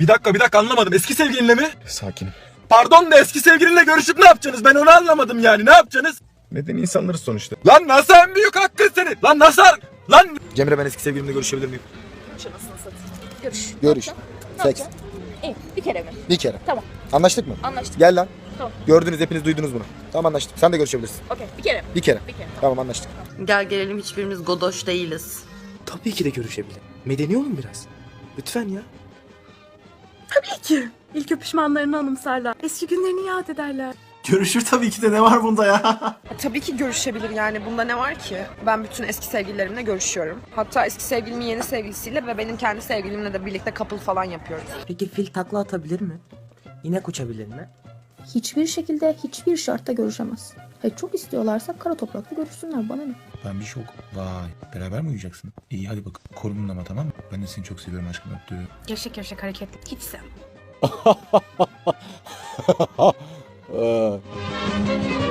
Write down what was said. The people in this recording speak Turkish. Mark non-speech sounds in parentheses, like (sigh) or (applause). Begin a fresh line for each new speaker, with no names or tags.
Bir dakika bir dakika anlamadım. Eski sevgilinle mi?
Sakinim.
Pardon da eski sevgilinle görüşüp ne yapacaksınız? Ben onu anlamadım yani. Ne yapacaksınız?
Medeni insanlarız sonuçta.
Lan nasıl en büyük hakkın senin? Lan nasıl? Lan
Cemre ben eski sevgilimle görüşebilir miyim?
Şanasını satayım. Görüş.
Görüş.
Ne
Seks.
yapacaksın? İyi. Bir kere mi?
Bir kere.
Tamam.
Anlaştık mı?
Anlaştık.
Gel lan.
Tamam.
Gördünüz hepiniz duydunuz bunu. Tamam anlaştık. Sen de görüşebilirsin.
Okey. Bir kere mi?
Bir kere.
Bir kere.
Tamam anlaştık.
Gel gelelim hiçbirimiz godoş değiliz.
Tabii ki de görüşebilir. Medeni olun biraz. Lütfen ya.
Tabii ki. İlk öpüşmanlarını anımsarlar. Eski günlerini yad ederler.
Görüşür tabii ki de ne var bunda ya?
Tabii ki görüşebilir yani bunda ne var ki? Ben bütün eski sevgililerimle görüşüyorum. Hatta eski sevgilimin yeni sevgilisiyle ve benim kendi sevgilimle de birlikte couple falan yapıyoruz.
Peki fil takla atabilir mi? İnek uçabilir mi?
Hiçbir şekilde hiçbir şartta görüşemez. Hayır çok istiyorlarsa kara toprakta görüşsünler bana ne?
Ben bir şok. Vay. Beraber mi uyuyacaksın? İyi hadi bak. Korunun ama tamam mı? Ben de seni çok seviyorum aşkım öptüğüm.
Gevşek gevşek hareketli. Hiç sevmem. (laughs) (laughs)